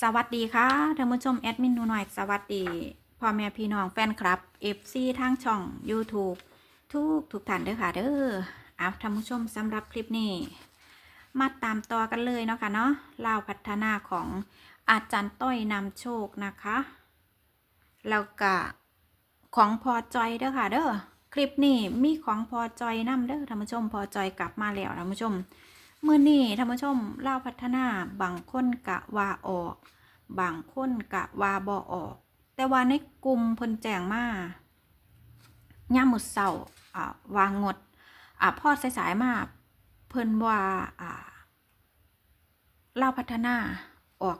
สวัสดีค่ะท่านผู้ชมแอดมินหนูหน่อยสวัสดีพ่อแม่พี่น้องแฟนคลับ FC ทางช่อง YouTube ทุกทุกท่านเด้อค่ะเด้อเอาท่านผู้ชมสำหรับคลิปนี้ มาตามต่อกันเลยเนาะค่ะเนาะเล่าพัฒนาของอาจารย์ต้อยนำโชคนะคะ แล้วก็ของพอจอยเด้อค่ะเด้อคลิปนี้มีของพอจอยนำเด้อท่านผู้ชมพอจอยกลับมาแล้วท่านผู้ชม เมื่อนี้ท่านผู้ชมเล่าพัฒนาบางคนกะว่าออก บางคนกะว่าบ่ออก แต่ว่าในกลุ่มเพิ่นแจงมาย่ามมื้อเช้าอ่าวางงดอ่าพอดสายๆมาเพิ่นว่าอ่าเล่าพัฒนาออก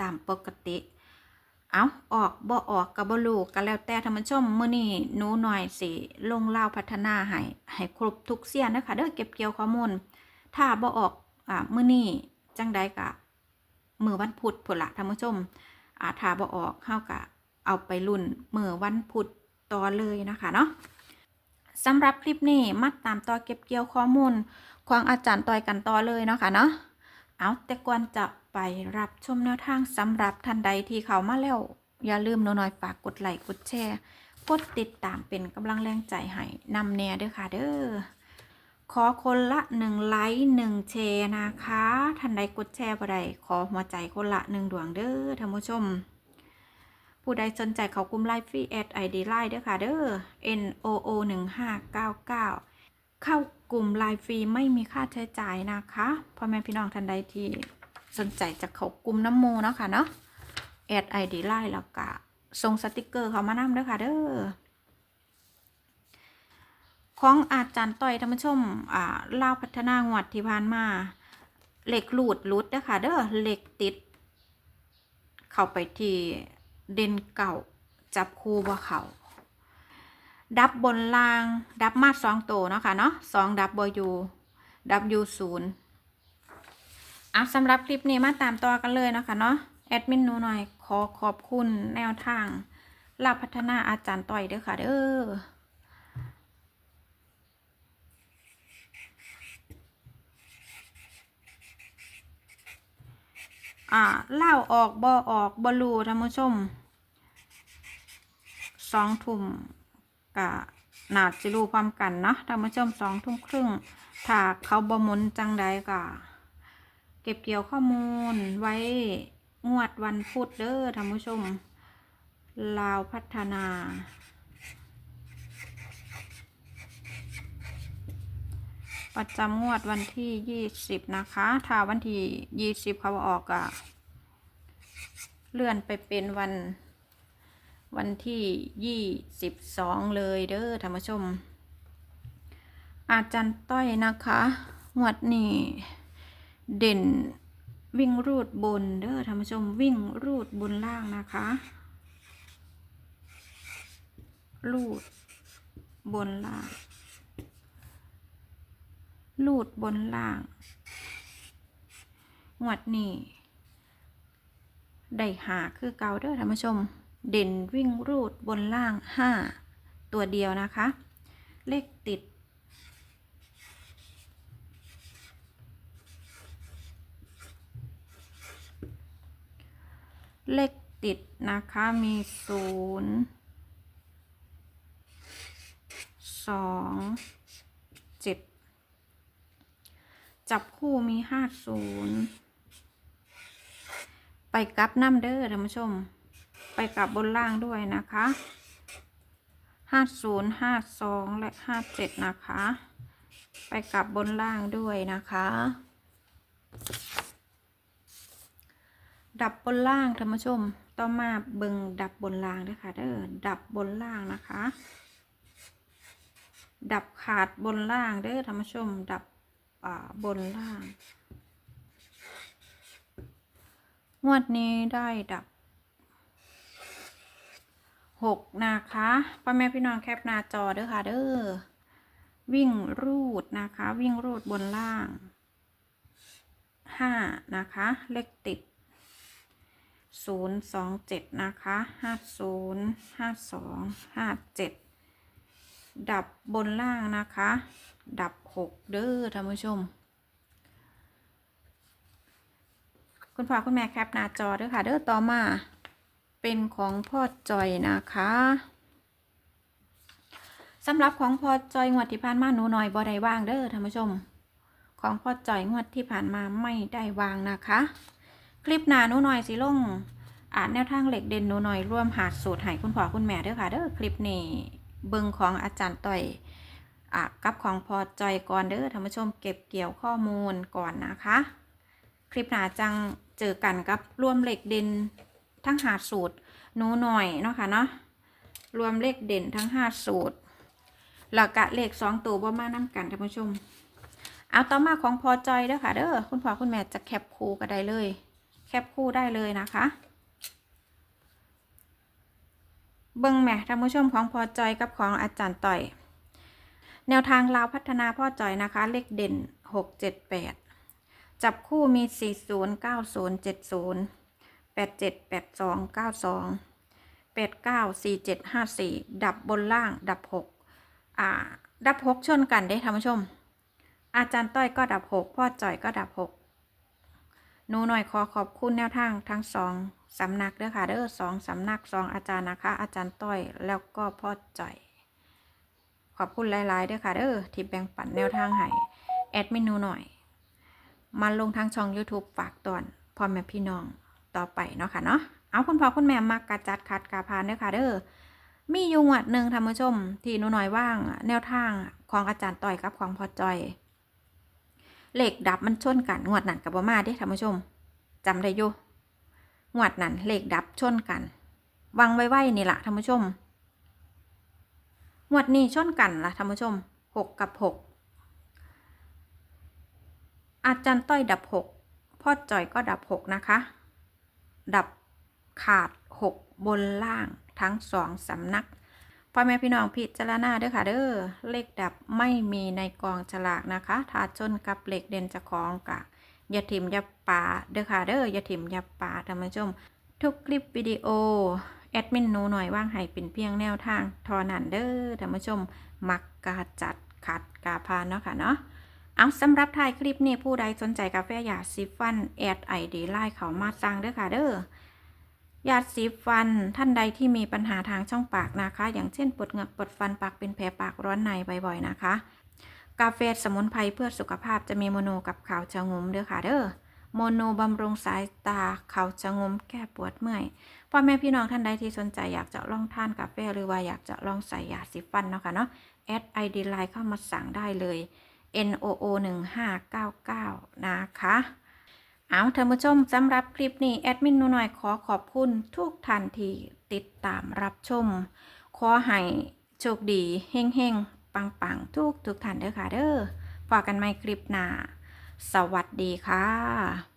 ตามปกติ เอาออกบ่ออกกับบ่รู้ก็แล้วแต่ท่านผู้ชมมื้อนี้หนูหน่อยสิลงเล่าพัฒนาให้ให้ครบทุกเสี้ยนนะคะเด้อเก็บเกี่ยวข้อมูล ถ้าบ่ออกอ่ามื้อนี้จังใดกะมื้อวันพุธพุ่นละท่านผู้ชมอ่าถ้าบ่ออกเฮาก็เอาไปรุ่นมื้อวันพุธต่อเลยนะคะเนาะสำหรับคลิปนี้มาตามต่อเก็บเกี่ยวข้อมูลของอาจารย์ต่อยกันต่อเลยเนาะค่ะเนาะเอาแต่ก่อนจะไปรับชมแนวทางสำหรับท่านใดที่เข้ามาแล้ว อย่าลืมนูน้อยฝากกดไลค์กดแชร์กดติดตามเป็นกำลังแรงใจให้นำแน่เด้อค่ะเด้อ ขอคนละหนึ่งไลค์หนึ่งแชร์นะคะท่านใดกดแชร์บ่ได้ขอหัวใจคนละหนึ่งดวงเด้อท่านผู้ชม ผู้ใดสนใจเขากลุ่มไลฟ์ฟรีแอดไอดีไลน์เด้อค่ะเด้อ N O O 1 5 9 9 เข้ากลุ่มไลฟ์ฟรีไม่มีค่าใช้จ่ายนะคะพ่อแม่พี่น้องท่านใดที่สนใจจะเข้ากลุ่มน้ำโมเนาะค่ะเนาะแอดไอดีไลน์แล้วก็ส่งสติกเกอร์เขามานำเด้อค่ะเด้อ ของอาจารย์ต้อยท่านผู้ชมอ่าเล่าพัฒนางวดที่ผ่านมาเหล็กหลุดหลุดนะคะเด้อเหล็กติด เข้าไปที่เด่นเก่าจับคู่บ่เขาดับบนล่าง ดับมาสองโตเนาะค่ะเนาะสองดับบอยูดับยูศูนย์อะสำหรับคลิปนี้มาตามต่อกันเลยเนาะคะเนาะแอดมินหนูหน่อยขอขอบคุณแนวทางเล่าพัฒนาอาจารย์ต้อยเด้อค่ะเด้อ อ่าเล่าออกบอออกบอลูท่านผู้ชมสองทุ่มกะนาดจะรู้ความกันเนาะท่านผู้ชมสองทุ่มครึ่งถ้าเขาบมุนจังใดกะเก็บเกี่ยวข้อมูลไว้งวดวันพุธเด้อท่านผู้ชมลาวพัฒนา ประจำงวดวันที่ยี่สิบนะคะ ถ้าวันที่ยี่สิบเขาออกอะเลื่อนไปเป็นวัน วันที่ยี่สิบสองเลยเด้อท่านผู้ชม อาจารย์ต้อยนะคะ งวดนี้เด่นวิ่งรูดบนเด้อท่านผู้ชมวิ่งรูดบนล่างนะคะ รูดบนล่าง ลูดบนล่างงวดนี้ได้หาคือเกาเด้อท่านผู้ชม เด่นวิ่งรูดบนล่างห้าตัวเดียวนะคะ เลขติด เลขติดนะคะมีศูนย์สองเจับคู่มีห้าศูนย์ไปกลับน้ำเด้อท่านผู้ชม ไปกลับบนล่างด้วยนะคะห้าศูนย์ห้าสองและห้าเจ็ดนะคะ ไปกลับบนล่างด้วยนะคะ ดับบนล่างท่านผู้ชม ต่อมาเบิงดับบนล่างด้วยค่ะเด้อดับบนล่างนะคะดับขาดบนล่างเด้อท่านผู้ชม ดับ บนล่าง งวดนี้ได้ดับหกนะคะพ่อแม่พี่น้องแคปหน้าจอเด้อค่ะเด้อวิ่งรูดนะคะ วิ่งรูดบนล่างห้านะคะ เลขติดศูนย์สองเจ็ดนะคะห้าศูนย์ห้าสองห้าเจ็ดดับบนล่างนะคะ ดับหกเด้อท่านผู้ชม คุณพ่อคุณแม่แคปหน้าจอด้วยค่ะ เด้อต่อมา เป็นของพ่อจอยนะคะสำหรับของพ่อจอยงวดที่ผ่านมาหนูหน่อยบ่ได้วางเด้อท่านผู้ชม ของพ่อจอยงวดที่ผ่านมาไม่ได้วางนะคะ คลิปหน้าหนูหน่อยสิลงอ่านแนวทางเหล็กเด่นหนูหน่อยร่วมหาดสูตรให้คุณพ่อคุณแม่เด้อค่ะเด้อคลิปนี้เบิงของอาจารย์ต่อย กับของพอจอยก่อนเด้อท่านผู้ชมเก็บเกี่ยวข้อมูลก่อนนะคะ คลิปหน้าจังเจอกันกับรวมเหล็กเด่นทั้งหาสูตรหนูหน่อยเนาะค่ะเนาะรวมเลขเด่นทั้งห้าสูตรแล้วกะเลขสองตัวบ่มานํกันท่านผู้ชม เอาต่อมาของพอจอยเด้อค่ะเด้อคุณพ่อคุณแม่จะแคปคู่ก็ได้เลย แคปคู่ได้เลยนะคะเบิ้งแม่ท่านผู้ชมของพอจอยกับของอาจารย์ต่อย แนวทางลาวพัฒนาพ่อจอยนะคะ เลขเด่น 6 7 8 จับคู่มี 40 90 70 87 82 92 89 47 54 ดับบนล่างดับ 6 อ่า ดับ 6 ชนกันได้ท่านผู้ชม อาจารย์ต้อยก็ดับ 6 พ่อจอยก็ดับ 6 หนูหน่อยขอขอบคุณแนวทางทั้งสองสำนักเด้อค่ะเด้อสองสำนักสองอาจารย์นะคะ อาจารย์ต้อยแล้วก็พ่อจ่อย ขอบคุณหลายๆเด้อค่ะเด้อที่แบ่งปันแนวทางให้แอดเมนูหน่อย มาลงทางช่อง YouTube ฝากตอนพ่อแม่พี่น้องต่อไปเนาะค่ะเนาะเอาคุณพ่อคุณแม่มากระจัดคัดกาพานเด้อค่ะเด้อมีอยู่งวดหนึ่งท่านผู้ชม ที่หนูหน่อยว่าง แนวทางของอาจารย์ต้อยกับของพ่อจอยเหลขดับมันชนกันงวดนั้นกับบ่มาเด้ท่านผู้ชมจำได้อยู่งวดนั้นเลขดับชนกันวางไว้ๆนี่ล่ะท่านผู้ชม งวดนี้ชนกันล่ะท่านผู้ชมหกกับหกอาจารย์ต้อยดับหกพ่อจ่อยก็ดับหกนะคะ ดับขาดหกบนล่างทั้งสองสำนักพ่อแม่พี่น้องพิจารณาเด้อค่ะเด้อเลขดับไม่มีในกองฉลากนะคะถ้าชนกับเลขเด่นจะของกะอย่าถิ่มอย่าป่าเด้อค่ะเด้ออย่าถิ่มอย่าป่าท่านผู้ชมทุกคลิปวิดีโอ แอดมินหนูหน่อยว่างให้เป็นเพียงแนวทางทอนันเด้อท่านผู้ชม มักกาจัดขัดกาพานเนาะค่ะเนาะเอาสำหรับท้ายคลิปนี้ผู้ใดสนใจกาแฟยาซิฟัน แอดไอดีไลน์เขามาสั่งเด้อค่ะเด้อยาสีฟันท่านใดที่มีปัญหาทางช่องปากนะคะ อย่างเช่นปวดเหงือกปวดฟันปากเป็นแผลปากร้อนในบ่อยๆนะคะ กาแฟสมุนไพรเพื่อสุขภาพจะมีโมโนกับข่าวชะงมเด้อค่ะเด้อ โมโนบำรุงสายตาเขาวชะงมแก้ปวดเมื่อยพ่อแม่พี่น้องท่านใดที่สนใจอยากจะลองทานกาแฟหรือว่าอยากจะลองใส่ยาสีฟันเนาะค่ะเนาะแอดไอดีไลน์เข้ามาสั่งได้เลย N O O 1599 นะคะ เอาท่านผู้ชมสำหรับคลิปนี้ แอดมินหนูหน่อยขอขอบคุณทุกท่านที่ติดตามรับชม ขอให้โชคดีเฮงเฮงปังปังๆ ทุกทุกท่านเด้อค่ะเด้อพอกันใหม่คลิปหน้า สวัสดีค่ะ